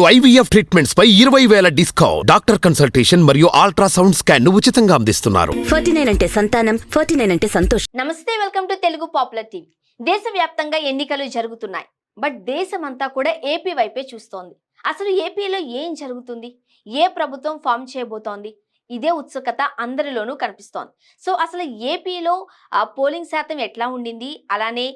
IVF treatments పై ఇరవై వేల డిస్కౌంట్. డాక్టర్ కన్సల్టేషన్ మరియు అల్ట్రాసౌండ్ స్కాన్ను ఉచితంగా అందిస్తున్నారు. ఫార్టీ నైన్ అంటే సంతానం ఫార్టీ నైన్ అంటే సంతోషం. నమస్తే welcome to Telugu popular TV. దేశవ్యాప్తంగా ఎన్నికలు జరుగుతున్నాయి. బట్ దేశమంతా కూడా ఏపీ వైపే చూస్తోంది. అసలు ఏపీలో ఏం జరుగుతుంది? ఏ ప్రభుత్వం ఫామ్ చేయబోతోంది? ఇదే ఉత్సుకత అందరిలోనూ కనిపిస్తోంది. సో అసలు ఏపీలో పోలింగ్ శాతం ఎట్లా ఉండింది? అలానే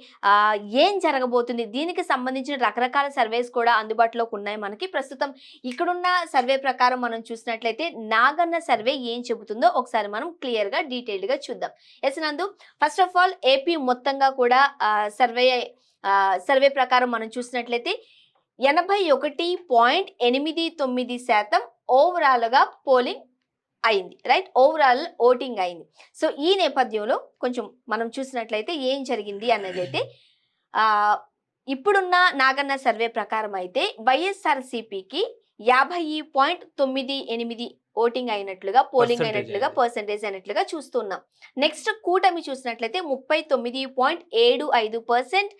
ఏం జరగబోతుంది? దీనికి సంబంధించిన రకరకాల సర్వేస్ కూడా అందుబాటులోకి ఉన్నాయి మనకి. ప్రస్తుతం ఇక్కడున్న సర్వే ప్రకారం మనం చూసినట్లయితే నాగన్న సర్వే ఏం చెబుతుందో ఒకసారి మనం క్లియర్గా డీటెయిల్డ్గా చూద్దాం. ఎస్ నందు ఫస్ట్ ఆఫ్ ఆల్ ఏపీ మొత్తంగా కూడా సర్వే సర్వే ప్రకారం మనం చూసినట్లయితే ఎనభై ఒకటి పాయింట్ ఎనిమిది తొమ్మిది శాతం ఓవరాల్గా పోలింగ్ అయింది రైట్ ఓవరాల్ ఓటింగ్ అయింది. సో ఈ నేపథ్యంలో కొంచెం మనం చూసినట్లయితే ఏం జరిగింది అనేది అయితే ఇప్పుడున్న నాగన్న సర్వే ప్రకారం అయితే వైఎస్ఆర్సీపీకి యాభై పాయింట్ తొమ్మిది ఎనిమిది ఓటింగ్ అయినట్లుగా పోలింగ్ అయినట్లుగా. పర్సంటేజ్ అయినట్లుగా చూస్తున్నాం. నెక్స్ట్ కూటమి చూసినట్లయితే ముప్పై తొమ్మిది పాయింట్ ఏడు ఐదు పర్సెంట్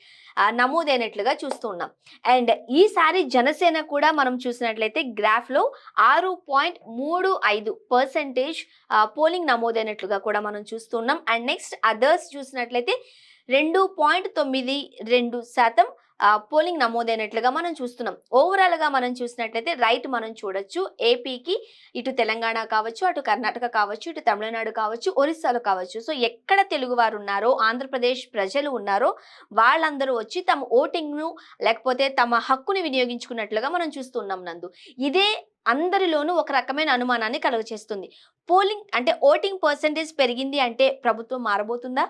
నమోదైనట్లుగా చూస్తున్నాం. అండ్ ఈసారి జనసేన కూడా మనం చూసినట్లయితే గ్రాఫ్లో ఆరు పాయింట్ మూడు ఐదు పర్సెంటేజ్ పోలింగ్ నమోదైనట్లుగా కూడా మనం చూస్తున్నాం. అండ్ నెక్స్ట్ అదర్స్ చూసినట్లయితే రెండు పాయింట్ తొమ్మిది రెండు శాతం పోలింగ్ నమోదైనట్లుగా మనం చూస్తున్నాం. ఓవరాల్గా మనం చూసినట్లయితే రైట్ మనం చూడొచ్చు. ఏపీకి ఇటు తెలంగాణ కావచ్చు అటు కర్ణాటక కావచ్చు ఇటు తమిళనాడు కావచ్చు ఒరిస్సాలో కావచ్చు. సో ఎక్కడ తెలుగు వారు ఉన్నారో ఆంధ్రప్రదేశ్ ప్రజలు ఉన్నారో వాళ్ళందరూ వచ్చి తమ ఓటింగ్ను లేకపోతే తమ హక్కుని వినియోగించుకున్నట్లుగా మనం చూస్తున్నాం నందు. ఇదే అందరిలోనూ ఒక రకమైన అనుమానాన్ని కలుగచేస్తుంది. పోలింగ్ అంటే ఓటింగ్ పర్సంటేజ్ పెరిగింది అంటే ప్రభుత్వం మారబోతుందా?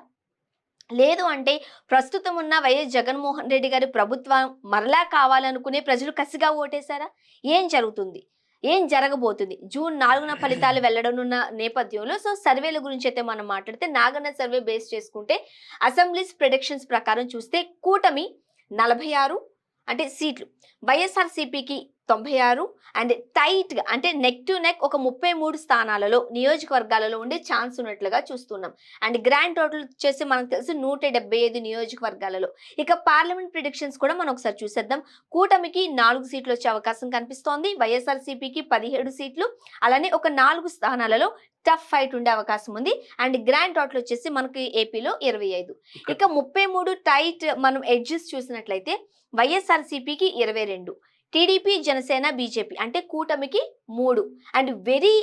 లేదు అంటే ప్రస్తుతం ఉన్న వైఎస్ జగన్మోహన్ రెడ్డి గారి ప్రభుత్వం మరలా కావాలనుకునే ప్రజలు కసిగా ఓటేశారా? ఏం జరుగుతుంది? ఏం జరగబోతుంది? జూన్ నాలుగున ఫలితాలు వెళ్ళడనున్న నేపథ్యంలో సో సర్వేల గురించి అయితే మనం మాట్లాడితే నాగన్న సర్వే బేస్ చేసుకుంటే అసెంబ్లీస్ ప్రొడిక్షన్స్ ప్రకారం చూస్తే కూటమి నలభై ఆరు అంటే సీట్లు. వైఎస్ఆర్సీపీకి తొంభై ఆరు అండ్ టైట్గా అంటే నెక్ టు నెక్ ఒక ముప్పై మూడు స్థానాలలో నియోజకవర్గాలలో ఉండే ఛాన్స్ ఉన్నట్లుగా చూస్తున్నాం. అండ్ గ్రాండ్ టోటల్ వచ్చేసి మనకు తెలిసి నూట డెబ్బై ఐదు నియోజకవర్గాలలో. ఇక పార్లమెంట్ ప్రిడిక్షన్స్ కూడా మనం ఒకసారి చూసేద్దాం. కూటమికి నాలుగు సీట్లు వచ్చే అవకాశం కనిపిస్తోంది. వైఎస్ఆర్సీపీకి పదిహేడు సీట్లు. అలానే ఒక నాలుగు స్థానాలలో టఫ్ ఫైట్ ఉండే అవకాశం ఉంది. అండ్ గ్రాండ్ టోటల్ వచ్చేసి మనకి ఏపీలో ఇరవై ఐదు ఇక ముప్పై మూడు టైట్ మనం ఎడ్జెస్ చూసినట్లయితే వైఎస్ఆర్సీపీకి ఇరవై రెండు. టీడీపీ జనసేన బీజేపీ అంటే కూటమికి మూడు. అండ్ వెరీ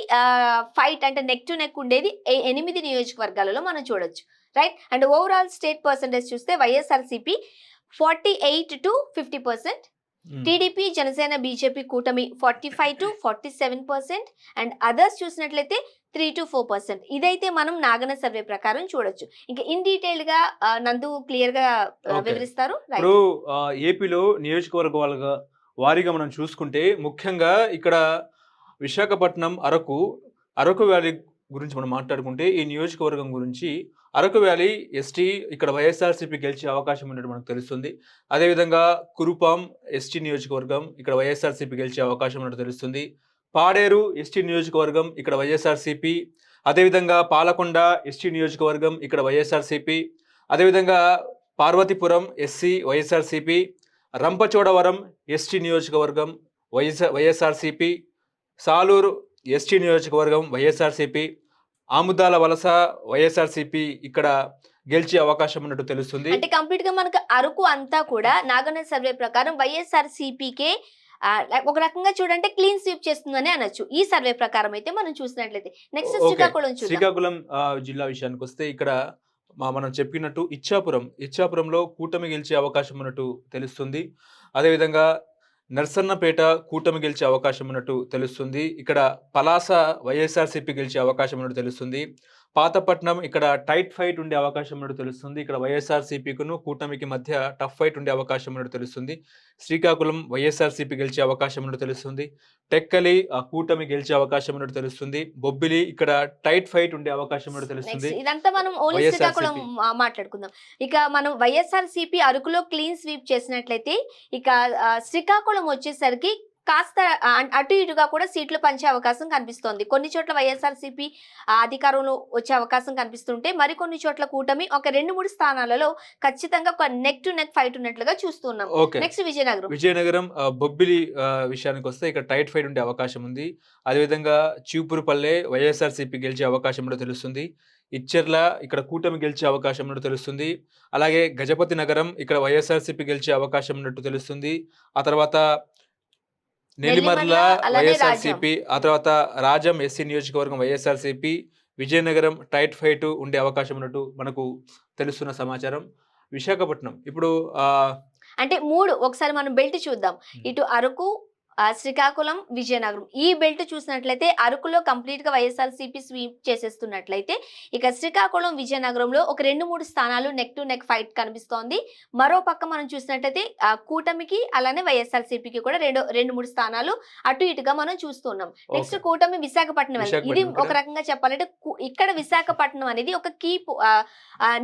ఫైట్ అంటే నెక్ టు నెక్ ఉండేది ఎనిమిది నియోజకవర్గాలలో మనం చూడొచ్చు. Right? And overall state percentage చూస్తే YSRCP forty eight to fifty percent. TDP Janasena BJP కూటమి forty five to forty seven percent. And others చూసినట్లయితే త్రీ టు ఫోర్ పర్సెంట్. ఇదైతే మనం నాగన సర్వే ప్రకారం చూడొచ్చు. ఇంకా ఇన్ డీటెయిల్గా నందు క్లియర్గా. వివరిస్తారు. ఏపీలో నియోజకవర్గాలుగా వారీగా మనం చూసుకుంటే ముఖ్యంగా ఇక్కడ విశాఖపట్నం అరకు అరకు వ్యాలీ గురించి మనం మాట్లాడుకుంటే ఈ నియోజకవర్గం గురించి అరకు వ్యాలీ ఎస్టీ ఇక్కడ వైఎస్ఆర్సీపీ గెలిచే అవకాశం ఉన్నట్టు మనకు తెలుస్తుంది. అదేవిధంగా కురుపాం ఎస్టీ నియోజకవర్గం ఇక్కడ వైఎస్ఆర్సీపీ గెలిచే అవకాశం ఉన్నట్టు తెలుస్తుంది. పాడేరు ఎస్టీ నియోజకవర్గం ఇక్కడ వైఎస్ఆర్సీపీ. అదేవిధంగా పాలకొండ ఎస్టీ నియోజకవర్గం ఇక్కడ వైఎస్ఆర్సీపీ. అదేవిధంగా Parvathipuram SC YSRCP. Rampachodavaram ST నియోజకవర్గం వైఎస్ఆర్ వైఎస్ఆర్సీపీ సాలూరు ఎస్టీ నియోజకవర్గం వైఎస్ఆర్సీపీ ఆముదాల వలస వైఎస్ఆర్సీపీ ఇక్కడ గెలిచే అవకాశం ఉన్నట్టు తెలుస్తుంది. అంటే కంప్లీట్గా మనకు అరకు అంతా కూడా నాగన సర్వే ప్రకారం వైఎస్ఆర్ సిపికే ఒక రకంగా చూడంటే క్లీన్ స్వీప్ చేస్తుందని అనొచ్చు. ఈ సర్వే ప్రకారం అయితే మనం చూసినట్లయితే. నెక్స్ట్. శ్రీకాకుళం శ్రీకాకుళం జిల్లా విషయానికి వస్తే ఇక్కడ మనం చెప్పినట్టు ఇచ్చాపురం ఇచ్చాపురంలో కూటమి గెలిచే అవకాశం ఉన్నట్టు తెలుస్తుంది. అదేవిధంగా నర్సన్నపేట కూటమి గెలిచే అవకాశం ఉన్నట్టు తెలుస్తుంది. ఇక్కడ పలాస వైఎస్ఆర్సీపీ గెలిచే అవకాశం ఉన్నట్టు తెలుస్తుంది. పాతపట్నం ఇక్కడ టైట్ ఫైట్ ఉండే అవకాశం ఉన్నట్టు తెలుస్తుంది. ఇక్కడ వైఎస్ఆర్సీపీకును కూటమికి మధ్య టఫ్ ఫైట్ ఉండే అవకాశం ఉన్నట్టు తెలుస్తుంది. శ్రీకాకుళం వైఎస్ఆర్సీపీ గెలిచే అవకాశం ఉన్నట్టు తెలుస్తుంది. టెక్కలి ఆ కూటమి గెలిచే అవకాశం ఉన్నట్టు తెలుస్తుంది. బొబ్బిలి ఇక్కడ టైట్ ఫైట్ ఉండే అవకాశం ఉన్నట్టు తెలుస్తుంది. ఇదంతా మనం ఓన్లీ. శ్రీకాకుళం మాట్లాడుకుందాం. ఇక మనం వైఎస్ఆర్ సిపి అరకులో క్లీన్ స్వీప్ చేసినట్లయితే ఇక శ్రీకాకుళం వచ్చేసరికి కాస్త అటు ఇటుగా కూడా సీట్లు పంచే అవకాశం కనిపిస్తోంది. కొన్ని చోట్ల వైఎస్ఆర్సీపీ అధికారంలో వచ్చే అవకాశం కనిపిస్తుంటే మరికొన్ని చోట్ల కూటమి ఒక రెండు మూడు స్థానాలలో ఖచ్చితంగా ఒక నెక్ టు నెక్ ఫైట్ ఉన్నట్లుగా చూస్తున్నాం నెక్స్ట్ విజయనగరం. విజయనగరం బొబ్బిలి విషయానికి వస్తే ఇక్కడ టైట్ ఫైట్ ఉండే అవకాశం ఉంది. అదేవిధంగా చీపురుపల్లె వైఎస్ఆర్సీపీ గెలిచే అవకాశం కూడా తెలుస్తుంది. ఇచ్చెర్ల ఇక్కడ కూటమి గెలిచే అవకాశం ఉన్నట్టు తెలుస్తుంది. అలాగే గజపతి నగరం ఇక్కడ వైఎస్ఆర్సీపీ గెలిచే అవకాశం ఉన్నట్టు తెలుస్తుంది. ఆ తర్వాత నెల్లిమర్ల వైఎస్ఆర్సీపీ ఆ తర్వాత రాజం ఎస్సీ నియోజకవర్గం వైఎస్ఆర్సీపీ విజయనగరం టైట్ ఫైట్ ఉండే అవకాశం ఉన్నట్టు మనకు తెలుస్తున్న సమాచారం. విశాఖపట్నం ఇప్పుడు అంటే మూడు ఒకసారి మనం బెల్ట్ చూద్దాం. ఇటు అరకు శ్రీకాకుళం విజయనగరం. ఈ బెల్ట్ చూసినట్లయితే అరకులో కంప్లీట్గా వైఎస్ఆర్సీపీ స్వీప్ చేసేస్తున్నట్లయితే ఇక శ్రీకాకుళం విజయనగరంలో ఒక రెండు మూడు స్థానాలు నెక్ టు నెక్ ఫైట్ కనిపిస్తోంది. మరో పక్క మనం చూసినట్లయితే కూటమికి అలానే వైఎస్ఆర్సీపీకి కూడా రెండు రెండు మూడు స్థానాలు అటు ఇటుగా మనం చూస్తున్నాం నెక్స్ట్. కూటమి విశాఖపట్నం. ఇది ఒక రకంగా చెప్పాలంటే ఇక్కడ విశాఖపట్నం అనేది ఒక కీ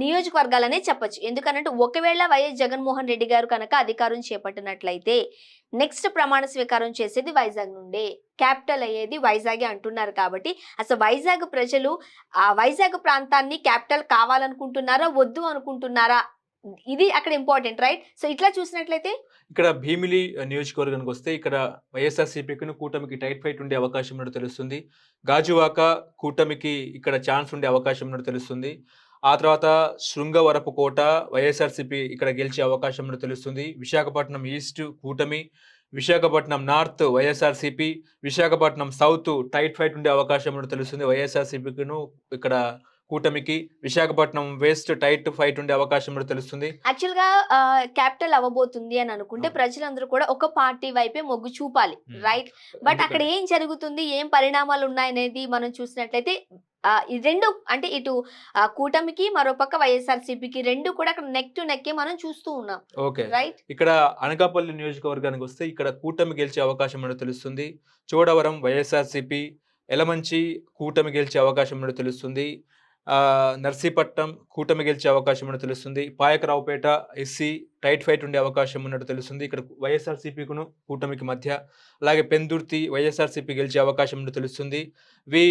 నియోజకవర్గాలనే చెప్పొచ్చు. ఎందుకనంటే ఒకవేళ వైఎస్ జగన్మోహన్ రెడ్డి గారు కనుక అధికారం చేపట్టినట్లయితే నెక్స్ట్ ప్రమాణ స్వీకారం చేసేది వైజాగ్ నుండే. క్యాపిటల్ అయ్యేది వైజాగే అంటున్నారు కాబట్టి అసలు వైజాగ్ ప్రజలు ఆ వైజాగ్ ప్రాంతాన్ని క్యాపిటల్ కావాలనుకుంటున్నారా వద్దు అనుకుంటున్నారా? ఇది అక్కడ ఇంపార్టెంట్ రైట్? సో ఇట్లా చూసినట్లయితే? ఇక్కడ భీమిలి నియోజకవర్గానికి వస్తే ఇక్కడ వైఎస్ఆర్సీపీకి కూటమికి టైట్ ఫైట్ ఉండే అవకాశం ఉన్నట్టు తెలుస్తుంది. గాజువాక కూటమికి ఇక్కడ ఛాన్స్ ఉండే అవకాశం ఉన్నట్టు తెలుస్తుంది. ఆ తర్వాత శృంగవరపు కోట వైఎస్ఆర్సీపీ ఇక్కడ గెలిచే అవకాశం తెలుస్తుంది. విశాఖపట్నం ఈస్ట్ కూటమి Visakhapatnam north YSRCP Visakhapatnam south tight fight ఉండే అవకాశం తెలుస్తుంది వైఎస్ఆర్సీపీకిను ఇక్కడ కూటమికి. విశాఖపట్నం వెస్ట్ టైట్ ఫైట్ ఉండే అవకాశం తెలుస్తుంది. యాక్చువల్గా క్యాపిటల్ అవ్వబోతుంది అని అనుకుంటే. ప్రజలందరూ కూడా ఒక పార్టీ వైపే మొగ్గు చూపాలి. రైట్? బట్ అక్కడ ఏం జరుగుతుంది? ఏం పరిణామాలు ఉన్నాయనేది మనం చూసినట్లయితే ఈ రెండు అంటే ఇటు కూటమికి మరోపక్క వైఎస్ఆర్సీపీకి రెండు కూడా నెక్ టు నెక్ మనం చూస్తూ ఉన్నాం. ఓకే. రైట్ ఇక్కడ అనకాపల్లి నియోజకవర్గానికి వస్తే ఇక్కడ కూటమి గెలిచే అవకాశం ఉన్నట్టు తెలుస్తుంది. చోడవరం వైఎస్ఆర్సీపీ ఎలమంచి కూటమి గెలిచే అవకాశం ఉన్నట్టు తెలుస్తుంది. నర్సీపట్నం కూటమి గెలిచే అవకాశం ఉన్నట్టు తెలుస్తుంది. పాయకరావుపేట ఎస్సీ టైట్ ఫైట్ ఉండే అవకాశం ఉన్నట్టు తెలుస్తుంది. ఇక్కడ వైఎస్ఆర్సీపీకును కూటమికి మధ్య అలాగే పెందుర్తి వైఎస్ఆర్సీపీ గెలిచే అవకాశం ఉన్నట్టు తెలుస్తుంది. వి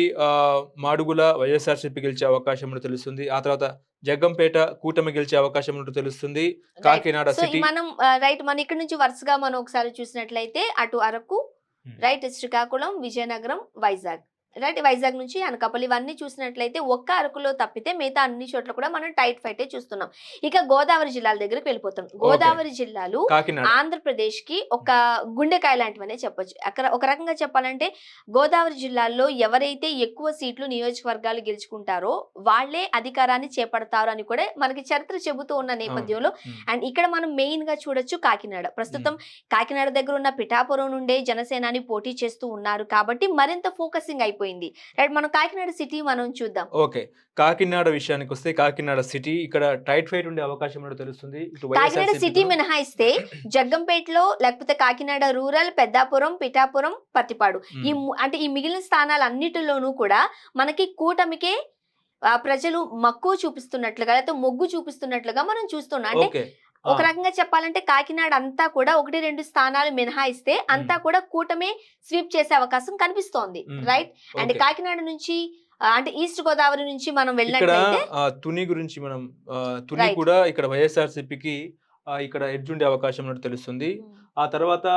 మాడుగుల వైఎస్ఆర్సీపీ గెలిచే అవకాశం ఉన్నట్టు తెలుస్తుంది. ఆ తర్వాత జగ్గంపేట కూటమి గెలిచే అవకాశం ఉన్నట్టు తెలుస్తుంది. కాకినాడ సిటీ మనం రైట్ మన ఇక్కడ నుంచి వరుసగా మనం ఒకసారి చూసినట్లయితే అటు అరకు. రైట్ శ్రీకాకుళం విజయనగరం వైజాగ్. రైట్ వైజాగ్ నుంచి అనకాపల్లి ఇవన్నీ చూసినట్లయితే ఒక్క అరకులో తప్పితే మిగతా అన్ని చోట్ల కూడా మనం టైట్ ఫైటే చూస్తున్నాం. ఇక గోదావరి జిల్లాల దగ్గరికి వెళ్ళిపోతాం. గోదావరి జిల్లాలు ఆంధ్రప్రదేశ్కి ఒక గుండెకాయ లాంటివనే చెప్పొచ్చు. అక్కడ ఒక రకంగా చెప్పాలంటే గోదావరి జిల్లాల్లో ఎవరైతే ఎక్కువ సీట్లు నియోజకవర్గాలు గెలుచుకుంటారో వాళ్ళే అధికారాన్ని చేపడతారు అని కూడా మనకి చరిత్ర చెబుతూ ఉన్న నేపథ్యంలో. అండ్ ఇక్కడ మనం మెయిన్గా చూడొచ్చు కాకినాడ. ప్రస్తుతం కాకినాడ దగ్గర ఉన్న పిఠాపురం నుండే జనసేనాని పోటీ చేస్తూ ఉన్నారు కాబట్టి మరింత ఫోకసింగ్ అయిపోయింది. రైట్ మనం కాకినాడ సిటీ మనం చూద్దాం. ఓకే. కాకినాడ విషయానికి వస్తే కాకినాడ సిటీ ఇక్కడ టైట్ ఫైట్ ఉండే అవకాశం ఉన్నట్టు తెలుస్తుంది. కాకినాడ సిటీ మినహాయిస్తే జగ్గంపేటలో లేకపోతే కాకినాడ రూరల్ పెద్దాపురం పిఠాపురం పత్తిపాడు. ఈ అంటే ఈ మిగిలిన స్థానాలు అన్నిటిలోనూ కూడా మనకి కూటమికే ప్రజలు మక్కువ చూపిస్తున్నట్లుగా లేకపోతే మొగ్గు చూపిస్తున్నట్లుగా మనం చూస్తున్నాం. అంటే ఒక రకంగా చెప్పాలంటే కాకినాడ అంతా కూడా ఒకటి రెండు స్థానాలు మినహాయిస్తే అంతా కూడా కూటమే స్వీప్ చేసే అవకాశం కనిపిస్తోంది. Right and. కాకినాడ నుంచి అంటే ఈస్ట్ గోదావరి నుంచి మనం వెళ్ళినట్లయితే తుని గురించి మనం తుని. కూడా ఇక్కడ వైఎస్ఆర్సీపీకి ఇక్కడ ఎడ్జ్ ఉండే అవకాశం ఉన్నట్టు తెలుస్తుంది ఆ తర్వాత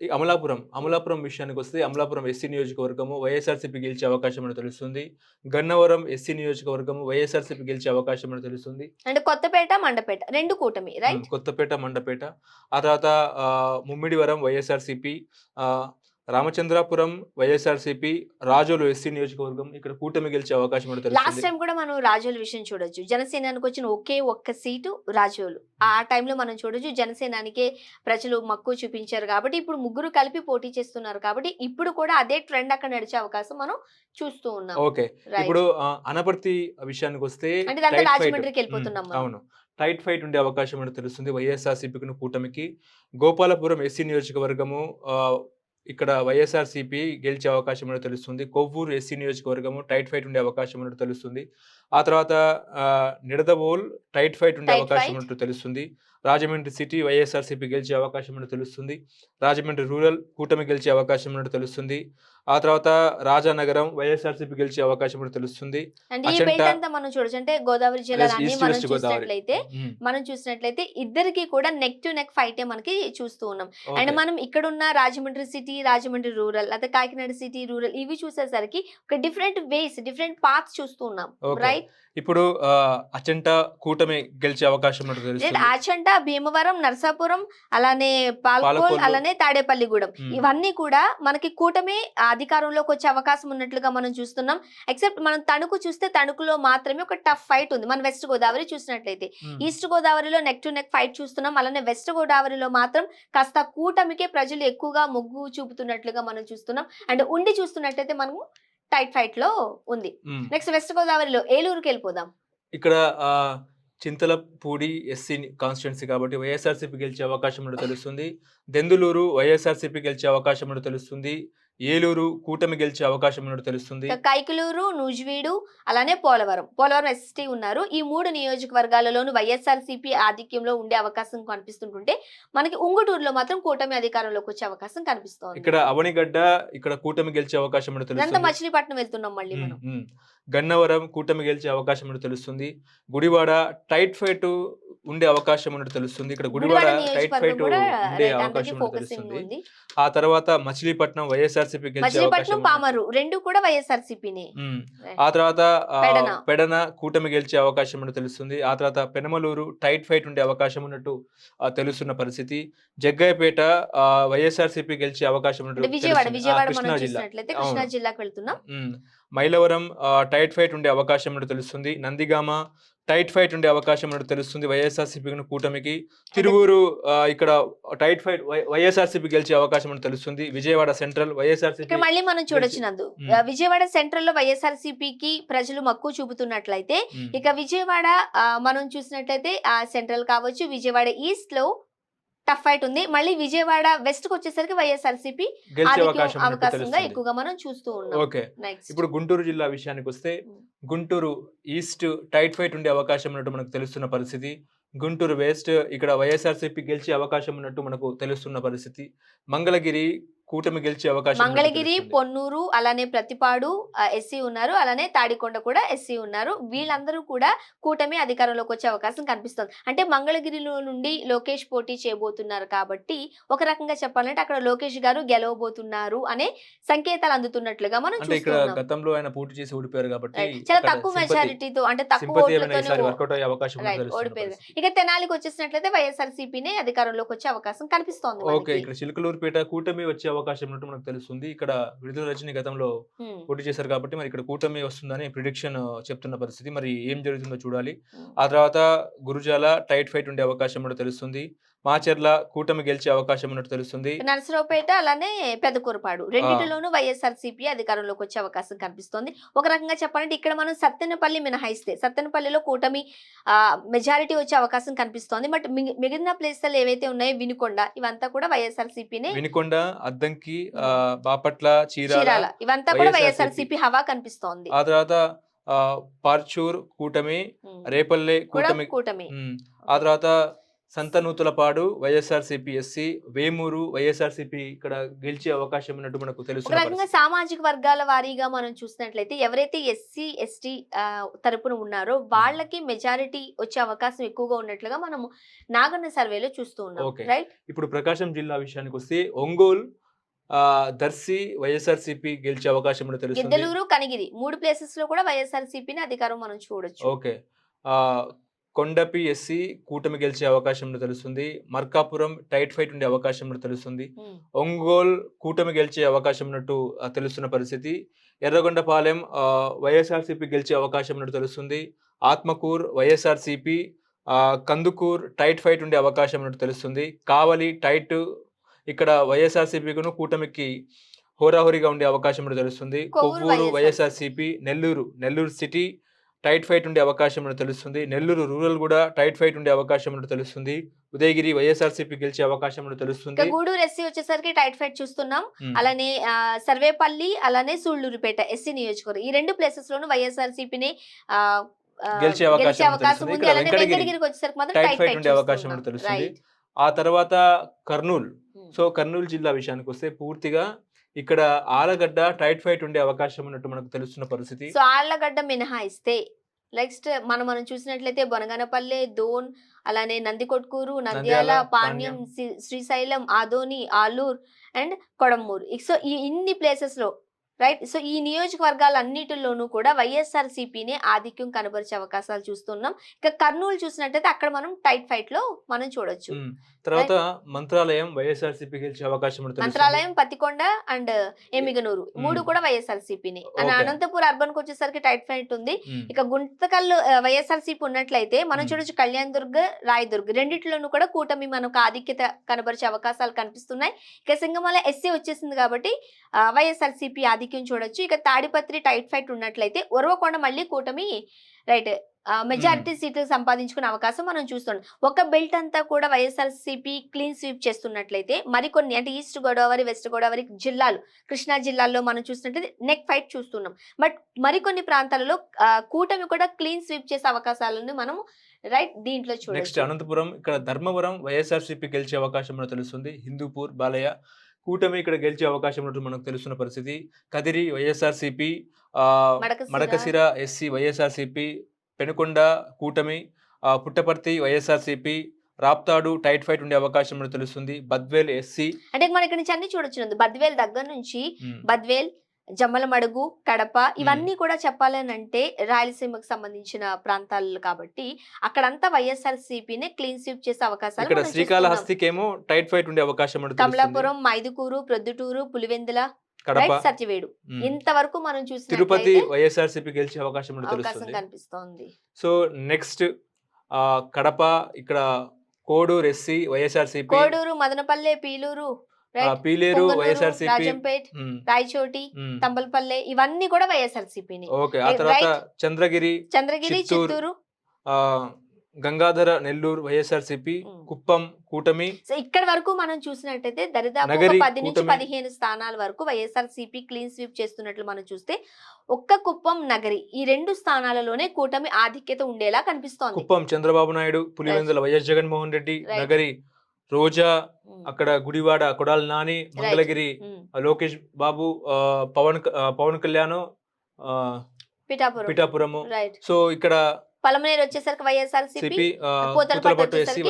అమలాపురం అమలాపురం విషయానికి వస్తే అమలాపురం ఎస్సీ నియోజకవర్గము వైఎస్ఆర్సీపీ గెలిచే అవకాశం ఉన్నట్టు తెలుస్తుంది. గన్నవరం ఎస్సీ నియోజకవర్గము వైఎస్ఆర్సీపీ గెలిచే అవకాశం ఉన్నట్టు తెలుస్తుంది. అంటే కొత్తపేట మండపేట రెండు కూటమి రైట్? కొత్తపేట మండపేట. ఆ తర్వాత ముమ్మిడివరం వైఎస్ఆర్సీపీ ఆ, రామచంద్రాపురం వైఎస్ఆర్సీపీ రాజోలు ఎస్సీ నియోజకవర్గం ఇక్కడ కూటమి గెలిచే అవకాశం లాస్ట్ టైం కూడా మనం రాజోలు విషయం చూడొచ్చు. జనసేనానికి వచ్చిన ఒకే ఒక్క సీటు రాజోలు. ఆ టైంలో మనం చూడొచ్చు జనసేనానికే ప్రజలు మక్కువ చూపించారు కాబట్టి ఇప్పుడు ముగ్గురు కలిపి పోటీ చేస్తున్నారు కాబట్టి ఇప్పుడు కూడా అదే ట్రెండ్ అక్కడ నడిచే అవకాశం మనం చూస్తూ ఉన్నాం. ఓకే. ఇప్పుడు అనపర్తి విషయానికి వస్తే అంటే. రాజమండ్రికి వెళ్ళిపోతున్నాం. అవును. టైట్ ఫైట్ ఉండే అవకాశం ఉన్నట్టు తెలుస్తుంది వైఎస్ఆర్సీపీకి కూటమికి. గోపాలపురం ఎస్సీ నియోజకవర్గము ఇక్కడ వైఎస్ఆర్సీపీ గెలిచే అవకాశం ఉన్నట్టు తెలుస్తుంది. కొవ్వూరు ఎస్సీ నియోజకవర్గము టైట్ ఫైట్ ఉండే అవకాశం ఉన్నట్టు తెలుస్తుంది. ఆ తర్వాత నిడదవోల్ టైట్ ఫైట్ ఉండే అవకాశం. ఉన్నట్టు తెలుస్తుంది. రాజమండ్రి సిటీ వైఎస్ఆర్సీపీ గెలిచే అవకాశం ఉన్నట్టు తెలుస్తుంది. రాజమండ్రి రూరల్ కూటమి గెలిచే అవకాశం ఉన్నట్టు తెలుస్తుంది. ఆ తర్వాత రాజానగరం వైఎస్ఆర్సీపీ గెలిచే అవకాశం ఉన్నట్టు తెలుస్తుంది. మనం చూడొచ్చు. అంటే గోదావరి ఈస్ట్ మనం చూసినట్లయితే మనం చూసినట్లయితే ఇద్దరికి కూడా నెక్ టు నెక్ ఫైటే మనకి చూస్తూ ఉన్నాం. అండ్. మనం ఇక్కడ ఉన్న రాజమండ్రి సిటీ రాజమండ్రి రూరల్ లేదా కాకినాడ సిటీ రూరల్ ఇవి చూసేసరికి ఒక డిఫరెంట్ వేస్ డిఫరెంట్ పాత్స్ చూస్తూ ఉన్నాం. ఓకే. రైట్ ఇప్పుడు అచంట కూటమి గెలిచే అవకాశం ఆచంట భీమవరం నరసాపురం అలానే పాల్కోల్. అలానే తాడేపల్లిగూడెం. ఇవన్నీ కూడా మనకి కూటమి అధికారంలోకి వచ్చే అవకాశం ఉన్నట్లుగా మనం చూస్తున్నాం. ఎక్సెప్ట్ మనం తణుకు చూస్తే తణుకులో మాత్రమే ఒక టఫ్ ఫైట్ ఉంది. మన వెస్ట్ గోదావరి చూసినట్లయితే. ఈస్ట్ గోదావరిలో నెక్ టు నెక్ ఫైట్ చూస్తున్నాం. అలానే వెస్ట్ గోదావరిలో మాత్రం కాస్త కూటమికే ప్రజలు ఎక్కువగా మొగ్గు చూపుతున్నట్లుగా మనం చూస్తున్నాం. అండ్ ఉండి చూస్తున్నట్లయితే మనము టైట్ ఫైట్లో ఉంది. నెక్స్ట్ వెస్ట్ గోదావరిలో ఏలూరుకి వెళ్ళిపోదాం. ఇక్కడ చింతలపూడి ఎస్సీ కాన్స్టిట్యున్సీ కాబట్టి వైఎస్ఆర్సీపీ గెలిచే అవకాశం తెలుస్తుంది. దెందులూరు వైఎస్ఆర్సీపీ గెలిచే అవకాశం తెలుస్తుంది. ఏలూరు కూటమి గెలిచే అవకాశం ఉన్నట్టు తెలుస్తుంది. కైకలూరు నూజివీడు అలానే పోలవరం. పోలవరం ఎస్టీ ఉన్నారు. ఈ మూడు నియోజకవర్గాలలోనూ వైఎస్ఆర్ సిపి ఆధిక్యంలో ఉండే అవకాశం కనిపిస్తుంటుంటే మనకి ఉంగుటూరులో మాత్రం కూటమి అధికారంలోకి వచ్చే అవకాశం కనిపిస్తోంది. ఇక్కడ అవనిగడ్డ ఇక్కడ కూటమి గెలిచే అవకాశం ఉన్నట్టు తెలుస్తుంది. మచిలీపట్నం వెళ్తున్నాం మళ్ళీ మనం. గన్నవరం కూటమి గెలిచే అవకాశం ఉన్నట్టు తెలుస్తుంది. గుడివాడ టైట్ ఫైట్ ఉండే అవకాశం ఉన్నట్టు తెలుస్తుంది. ఇక్కడ గుడివాడ టైట్ ఫైట్ ఉండే అవకాశం ఉన్నట్టు తెలుస్తుంది. ఆ తర్వాత మచిలీపట్నం వైఎస్ఆర్సీపీ మచిలీపట్నం పామరు రెండు కూడా. ఆ తర్వాత పెడన. కూటమి గెలిచే అవకాశం ఉన్నట్టు తెలుస్తుంది ఆ తర్వాత పెనమలూరు టైట్ ఫైట్ ఉండే అవకాశం ఉన్నట్టు తెలుస్తున్న పరిస్థితి జగ్గయ్యపేట వైఎస్ఆర్సీపీ గెలిచే అవకాశం ఉన్నట్టు విజయవాడ విజయవాడ మనం కృష్ణా చూసినట్లయితే. జిల్లాకు వెళ్తున్నాం. మైలవరం టైట్ ఫైట్ ఉండే అవకాశం ఉన్నట్టు తెలుస్తుంది. నందిగామ టైట్ ఫైట్ ఉండే అవకాశం ఉన్నట్టు తెలుస్తుంది వైఎస్ఆర్సీపీ కూటమికి. తిరువూరు ఇక్కడ టైట్ ఫైట్ వైఎస్ఆర్సీపీ గెలిచే అవకాశం ఉన్నట్టు తెలుస్తుంది. విజయవాడ సెంట్రల్ వైఎస్ఆర్సీపీ మళ్ళీ మనం చూడొచ్చు నందు ఉమ్. ఆ, విజయవాడ సెంట్రల్లో వైఎస్ఆర్కి ప్రజలు మక్కువ చూపుతున్నట్లయితే ఇక విజయవాడ మనం చూసినట్లయితే సెంట్రల్ కావచ్చు విజయవాడ ఈస్ట్లో టఫ్ ఫైట్ ఉంది మళ్ళీ విజయవాడ వెస్ట్కి వచ్చేసరికి వైఎస్ఆర్సీపీ గెలిచే అవకాశం ఉన్నట్టు అవకాశంగా ఎక్కువగా మనం చూస్తూ ఉన్నాం. ఓకే. ఇప్పుడు గుంటూరు జిల్లా విషయానికి వస్తే. గుంటూరు ఈస్ట్ టైట్ ఫైట్ ఉండే అవకాశం ఉన్నట్టు మనకు తెలుస్తున్న పరిస్థితి. గుంటూరు వెస్ట్ ఇక్కడ వైఎస్ఆర్సీపీ గెలిచే అవకాశం ఉన్నట్టు మనకు తెలుస్తున్న పరిస్థితి. మంగళగిరి కూటమి గెలిచే అవకాశం మంగళగిరి. పొన్నూరు అలానే ప్రతిపాడు ఎస్సీ ఉన్నారు అలానే తాడికొండ కూడా ఎస్సీ ఉన్నారు వీళ్ళందరూ కూడా కూటమి అధికారంలోకి వచ్చే అవకాశం కనిపిస్తుంది అంటే మంగళగిరిలో నుండి లోకేష్ పోటీ చేయబోతున్నారు కాబట్టి ఒక రకంగా చెప్పాలంటే అక్కడ లోకేష్ గారు గెలవబోతున్నారు అనే సంకేతాలు అందుతున్నట్లుగా మనం ఇక్కడ గతంలో ఆయన పోటీ చేసి ఓడిపోయారు కాబట్టి. చాలా తక్కువ మెజారిటీతో అంటే తక్కువ ఓడిపోయారు. ఇక తెనాలికి వచ్చేసినట్లయితే వైఎస్ఆర్ సిపినే అధికారంలోకి వచ్చే అవకాశం కనిపిస్తోంది ఓకే. ఇక్కడ చిలుకలూరుపేట కూటమి వచ్చే అవకాశం ఉన్నట్టు మనకు తెలుస్తుంది ఇక్కడ విడుదల రజని గతంలో. పోటీ చేశారు కాబట్టి మరి ఇక్కడ కూటమి వస్తుందని ప్రిడిక్షన్ చెప్తున్న పరిస్థితి మరి ఏం జరుగుతుందో చూడాలి. ఆ తర్వాత గురుజాల టైట్ ఫైట్ ఉండే అవకాశం ఉన్నట్టు తెలుస్తుంది మాచర్ల కూటమి గెలిచే అవకాశం ఉన్నట్టు తెలుస్తుంది. నరసరావుపేట అలానే పెదకూరపాడు రెండింటిలోనూ వైఎస్ఆర్ సిపి అధికారంలోకి వచ్చే అవకాశం కనిపిస్తోంది. ఒక రకంగా చెప్పాలంటే ఇక్కడ మనం సత్తెనపల్లి మినహాయిస్తే సత్తెనపల్లిలో కూటమి మెజారిటీ వచ్చే అవకాశం కనిపిస్తోంది. బట్ మిగి- మిగిలిన ప్లేస్లు ఏవైతే ఉన్నాయో వినుకొండ ఇవంతా కూడా వైఎస్ఆర్ సిపినే వినుకొండ అద్దంకి బాపట్ల చీరాల ఇవంతా కూడా వైఎస్ఆర్ సిపి హవా కనిపిస్తోంది. ఆ తర్వాత పార్చూర్ కూటమి. రేపల్లె కూటమి. కూటమి. ఆ తర్వాత Santhanuthalapadu YSRCP SC Vemuru YSRCP ఇక్కడ గెలిచే అవకాశం ఉన్నట్టు మనకు రకంగా పరిస్థితి. సామాజిక వర్గాల వారీగా మనం చూసినట్లయితే ఎవరైతే ఎస్సీ ఎస్టీ తరపున ఉన్నారో వాళ్ళకి మెజారిటీ వచ్చే అవకాశం ఎక్కువగా ఉన్నట్లుగా మనము నాగన్న సర్వేలో చూస్తూ ఉన్నాం. రైట్? ఇప్పుడు ప్రకాశం జిల్లా విషయానికి వస్తే ఒంగోలు దర్శి వైఎస్ఆర్సీపీ గెలిచే అవకాశం ఉన్నట్టు తెలుస్తుంది. గిద్దలూరు కనిగిరి మూడు ప్లేసెస్లో కూడా వైఎస్ఆర్ సిపిని అధికారం మనం చూడొచ్చు. ఓకే. ఆ, కొండపి ఎస్సీ కూటమి గెలిచే అవకాశం తెలుస్తుంది. మర్కాపురం టైట్ ఫైట్ ఉండే అవకాశం తెలుస్తుంది. ఒంగోల్ కూటమి గెలిచే అవకాశం ఉన్నట్టు తెలుస్తున్న పరిస్థితి. ఎర్రగొండపాలెం వైఎస్ఆర్సీపీ గెలిచే అవకాశం ఉన్నట్టు తెలుస్తుంది. Atmakur YSRCP Kandukur tight fight ఉండే అవకాశం ఉన్నట్టు తెలుస్తుంది. కావలి టైట్ ఇక్కడ వైఎస్ఆర్సీపీకును కూటమికి హోరాహోరీగా ఉండే అవకాశం తెలుస్తుంది. Kovvur Kovvur YSR YSRCP Nellore Nellore city tight fight ఉండే అవకాశం ఉన్నట్టు తెలుస్తుంది. నెల్లూరు రూరల్ కూడా టైట్ ఫైట్ ఉండే అవకాశం ఉన్నట్టు తెలుస్తుంది. ఉదయగిరి వైఎస్ఆర్సీపీ గెలిచే అవకాశం తెలుస్తుంది. గూడూరు ఎస్సీ వచ్చేసరికి టైట్ ఫైట్ చూస్తున్నాం. అలానే సర్వేపల్లి అలానే సూళ్ళూరుపేట ఎస్సీ నియోజకవర్గం. ఈ రెండు ప్లేసెస్ లోను వైఎస్ఆర్ సిపిని ఆ, గెలిచే అవకాశం ఉంది. అలానే వెంకటగిరికి వచ్చేసరికి మాత్రం టైట్ ఫైట్ ఉండే అవకాశం తెలుస్తుంది. ఆ తర్వాత కర్నూలు. సో కర్నూలు జిల్లా విషయానికి వస్తే పూర్తిగా ఇక్కడ ఆలగడ్డ టైట్ ఫైట్ ఉండే అవకాశం ఉన్నట్టు మనకు తెలుస్తున్న పరిస్థితి. సో ఆళ్ళగడ్డ మినహాయిస్తే నెక్స్ట్ మనం మనం చూసినట్లయితే బొనగనపల్లె దోన్ అలానే నందికొట్కూరు నంద్యాల పాణ్యం శ్రీ- శ్రీశైలం ఆదోని ఆలూర్ అండ్ కొడమూరు సో ఈ ఇన్ని ప్లేసెస్లో రైట్? సో ఈ నియోజకవర్గాలన్నిటిలోనూ కూడా వైఎస్ఆర్ సిపిని ఆధిక్యం కనబరిచే అవకాశాలు చూస్తున్నాం. ఇక కర్నూలు చూసినట్లయితే అక్కడ మనం టైట్ ఫైట్లో మనం చూడొచ్చు. తర్వాత మంత్రాలయం వైఎస్ఆర్సీపీ గెలిచే అవకాశం తెలుస్తుంది. మంత్రాలయం పత్తికొండ అండ్ ఎమిగనూరు మూడు. కూడా వైఎస్ఆర్ సిపిని అండ్ Okay. అనంతపూర్ అర్బన్కి వచ్చేసరికి టైట్ ఫైట్ ఉంది. ఇక గుంతకల్లు వైఎస్ఆర్ సిపి ఉన్నట్లయితే మనం. చూడొచ్చు కళ్యాణ్ దుర్గ్ రాయదుర్గ్ రెండిట్లోనూ కూడా కూటమి మనకు ఆధిక్యత కనబరిచే అవకాశాలు కనిపిస్తున్నాయి ఇక సింగమల ఎస్సీ వచ్చేసింది కాబట్టి వైఎస్ఆర్ సిపి ఆధిక్యం చూడొచ్చు ఇక తాడిపత్రి టైట్ ఫైట్ ఉన్నట్లయితే ఉరవకొండ మళ్ళీ కూటమి రైట్ మెజారిటీ సీట్లు సంపాదించుకునే అవకాశం మనం చూస్తున్నాం. ఒక బెల్ట్ అంతా కూడా వైఎస్ఆర్ సిపి క్లీన్ స్వీప్ చేస్తున్నట్లయితే మరికొన్ని అంటే ఈస్ట్ గోదావరి వెస్ట్ గోదావరి జిల్లాలు కృష్ణా జిల్లాల్లో మనం చూసినట్లయితే నెక్ ఫైట్ చూస్తున్నాం. బట్ మరికొన్ని ప్రాంతాలలో కూటమి కూడా క్లీన్ స్వీప్ చేసే అవకాశాలను మనం రైట్ దీంట్లో నెక్స్ట్ చూడొచ్చు అనంతపురం ఇక్కడ ధర్మవరం వైఎస్ఆర్సీపీ గెలిచే అవకాశం తెలుస్తుంది. హిందూపూర్ బాలయ్య కూటమి ఇక్కడ గెలిచే అవకాశం ఉన్నట్టు మనకు తెలుస్తున్న పరిస్థితి. Kadiri YSRCP Madakasira. Madakasira SC YSRCP Penukonda కూటమి Puttaparthi YSRCP Raptadu tight fight ఉండే అవకాశం ఉన్నట్టు తెలుస్తుంది. బద్వేల్ ఎస్సీ. అంటే మనం ఇక్కడ నుంచి అన్ని చూడొచ్చు బద్వేల్ దగ్గర నుంచి బద్వేల్ జమ్మలమడుగు కడప ఇవన్నీ కూడా చెప్పాలని అంటే రాయలసీమకు సంబంధించిన ప్రాంతాలు కాబట్టి అక్కడంతా వైఎస్ఆర్ సిపిని క్లీన్ స్వీప్ చేసే అవకాశాలు ఇక్కడ. శ్రీకాళహస్తికేమో టైట్ ఫైట్ ఉండే అవకాశం. కమలాపురం మైదుకూరు ప్రొద్దుటూరు పులివెందుల సత్యవేడు. ఇంతవరకు మనం తిరుపతి చూసినట్లయితే వైఎస్ఆర్సీపీ గెలిచే అవకాశం అవకాశం కనిపిస్తోంది. సో నెక్స్ట్ కడప ఇక్కడ Kodur SC YSRCP Kodur Madanapalle Piluru Pileru YSRCP Rajampet Rayachoti Thamballapalle ఇవన్నీ కూడా వైఎస్ఆర్ సిపిని ఓకే ఆ తర్వాత. చంద్రగిరి చంద్రగిరి చిత్తూరు, గంగాధర నెల్లూరు వైఎస్ఆర్సీపీ ఉమ్. కుప్పం కూటమి సో ఇక్కడ వరకు మనం చూసినట్టయితే దరిదాపు పది నుంచి. పదిహేను స్థానాల వరకు వైఎస్ఆర్ సిపి క్లీన్ స్వీప్ చేస్తున్నట్లు మనం చూస్తే ఒక్క కుప్పం నగరి ఈ రెండు స్థానాలలోనే కూటమి ఆధిక్యత ఉండేలా కనిపిస్తోంది కుప్పం చంద్రబాబు నాయుడు పులివెందుల వైఎస్ జగన్మోహన్ రెడ్డి. నగరి రోజా అక్కడ గుడివాడ కొడాలి నాని మంగళగిరి. లోకేష్ బాబు పవన్ పవన్ కళ్యాణ్ పిఠాపురం పిఠాపురము సో ఇక్కడ పలమనేరు వచ్చేసరికి వైఎస్ఆర్ సిపి సిపి ఆ, పూతలపట్టు వచ్చేసరికి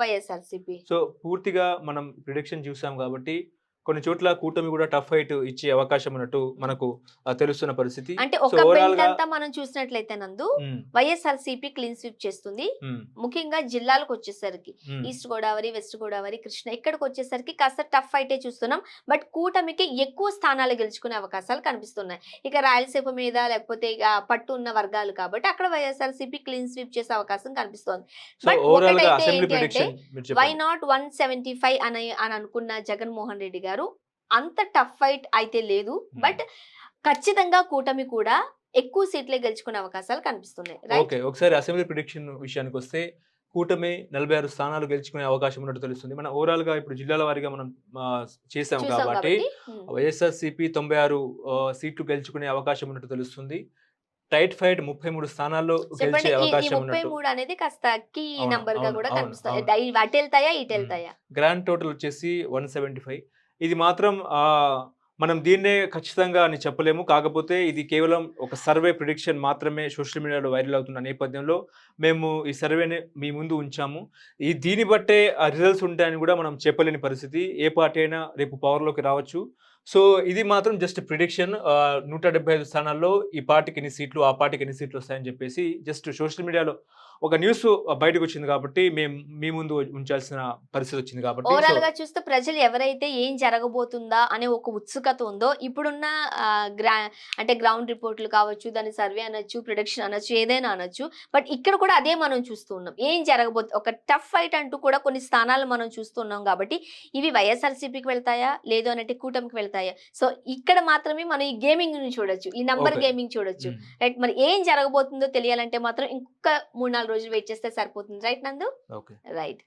వైఎస్ఆర్ సిపి సో పూర్తిగా మనం ప్రిడిక్షన్ చూసాం కాబట్టి కొన్ని చోట్ల కూటమి కూడా టఫ్ ఫైట్ ఇచ్చే అవకాశం ఉన్నట్టు మనకు తెలుస్తున్న పరిస్థితి. అంటే ఒక అంతా మనం చూసినట్లయితే నందు వైఎస్ఆర్ సిపి క్లీన్ స్వీప్ చేస్తుంది. ముఖ్యంగా జిల్లాలకు వచ్చేసరికి. ఈస్ట్ గోదావరి వెస్ట్ గోదావరి కృష్ణ ఇక్కడికి వచ్చేసరికి కాస్త టఫ్ ఫైటే చూస్తున్నాం. బట్ కూటమికి ఎక్కువ స్థానాలు గెలుచుకునే అవకాశాలు కనిపిస్తున్నాయి. ఇక రాయలసీమ మీద లేకపోతే ఇక పట్టు ఉన్న వర్గాలు కాబట్టి అక్కడ వైఎస్ఆర్ సిపి క్లీన్ స్వీప్ చేసే అవకాశం కనిపిస్తోంది. గా ఒకటైతే అసెంబ్లీ ఏంటి అంటే, ప్రిడిక్షన్ మీరు why not one seventy five అని అని అనుకున్న జగన్మోహన్ రెడ్డి గారు అంత టఫ్ ఫైట్ అయితే లేదు. బట్ ఖచ్చితంగా కూటమి కూడా ఎక్కువ సీట్లే గెలుచుకునే అవకాశాలు కనిపిస్తున్నాయి. ఓకే. ఒకసారి అసెంబ్లీ ప్రిడిక్షన్ విషయానికి వస్తే కూటమి నలభై ఆరు స్థానాలు గెలుచుకునే అవకాశం ఉన్నట్టు తెలుస్తుంది. మనం ఓవరాల్గా ఇప్పుడు జిల్లాల వారీగా మనం చేసాం కాబట్టి ఉమ్. వైఎస్ఆర్సీపీ తొంభై ఆరు సీట్లు గెలుచుకునే అవకాశం ఉన్నట్టు తెలుస్తుంది. టైట్ ఫైట్ ముప్పై మూడు స్థానాల్లో గెలిచే అవకాశం ముప్పై మూడు అనేది కాస్త కీ నంబర్గా కూడా కనిపిస్తుంది అటు వెళ్తాయా ఇటు. వెళ్తాయా గ్రాండ్ టోటల్ వచ్చేసి వన్ సెవెంటీ ఫైవ్ ఇది మాత్రం మనం దీన్నే ఖచ్చితంగా అని చెప్పలేము. కాకపోతే ఇది కేవలం ఒక సర్వే ప్రిడిక్షన్ మాత్రమే సోషల్ మీడియాలో వైరల్ అవుతున్న నేపథ్యంలో మేము ఈ సర్వేని మీ ముందు ఉంచాము. ఈ దీన్ని బట్టే ఆ రిజల్ట్స్ ఉంటాయని కూడా మనం చెప్పలేని పరిస్థితి. ఏ పార్టీ అయినా రేపు పవర్లోకి రావచ్చు. సో ఇది మాత్రం జస్ట్ ప్రిడిక్షన్. నూట డెబ్బై ఐదు స్థానాల్లో ఈ పార్టీకి ఎన్ని సీట్లు ఆ పార్టీకి ఎన్ని సీట్లు వస్తాయని చెప్పేసి జస్ట్ సోషల్ మీడియాలో ఒక న్యూస్ బయటకు వచ్చింది కాబట్టి మేము మీ ముందు ఉంచాల్సిన పరిస్థితి వచ్చింది కాబట్టి ఓవరాల్గా చూస్తే ప్రజలు ఎవరైతే ఏం జరగబోతుందా అనే ఒక ఉత్సుకత ఉందో ఇప్పుడున్న గ్రా అంటే గ్రౌండ్ రిపోర్ట్లు కావచ్చు దాని సర్వే అనొచ్చు ప్రొడక్షన్ అనొచ్చు ఏదైనా అనొచ్చు బట్ ఇక్కడ కూడా అదే మనం చూస్తూ ఉన్నాం. ఏం జరగబోతుంది ఒక టఫ్ ఫైట్ అంటూ కూడా కొన్ని స్థానాలు మనం చూస్తున్నాం కాబట్టి ఇవి వైఎస్ఆర్సీపీకి వెళ్తాయా లేదు అన్నట్టు కూటమికి వెళ్తాయి? సో ఇక్కడ మాత్రమే మనం ఈ గేమింగ్ని చూడొచ్చు. ఈ నంబర్. గేమింగ్ చూడొచ్చు. రైట్ మరి ఏం జరగబోతుందో తెలియాలంటే మాత్రం ఇంకొక మూడు నాలుగు రోజులు వెయిట్ చేస్తే సరిపోతుంది. రైట్ నందు? రైట్.